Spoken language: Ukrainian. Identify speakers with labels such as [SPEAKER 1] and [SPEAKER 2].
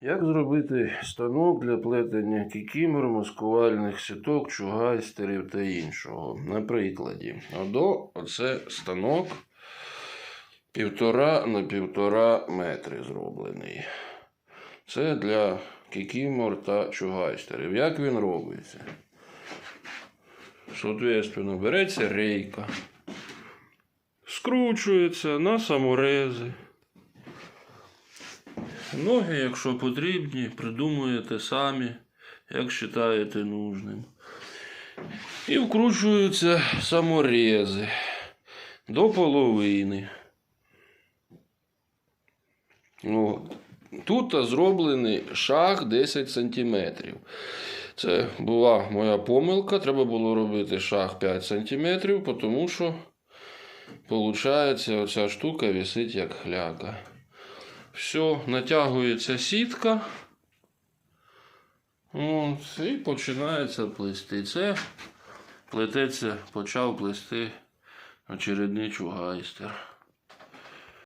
[SPEAKER 1] Як зробити станок для плетення кікімор, маскувальних сіток, чугайстерів та іншого? На прикладі. Одо, оце станок півтора на півтора метри зроблений. Це для кікімор та чугайстерів. Як він робиться? Соответственно, береться рейка, скручується на саморези. Ноги, якщо потрібні, придумуєте самі, як вважаєте нужним. І вкручуються саморези до половини. От. Тут зроблений шаг 10 см. Це була моя помилка. Треба було робити шаг 5 см, тому що, виходить, оця штука висить як хляка. Все, натягується сітка. От, і починається плести. Це плететься, почав плести очередний чугайстер.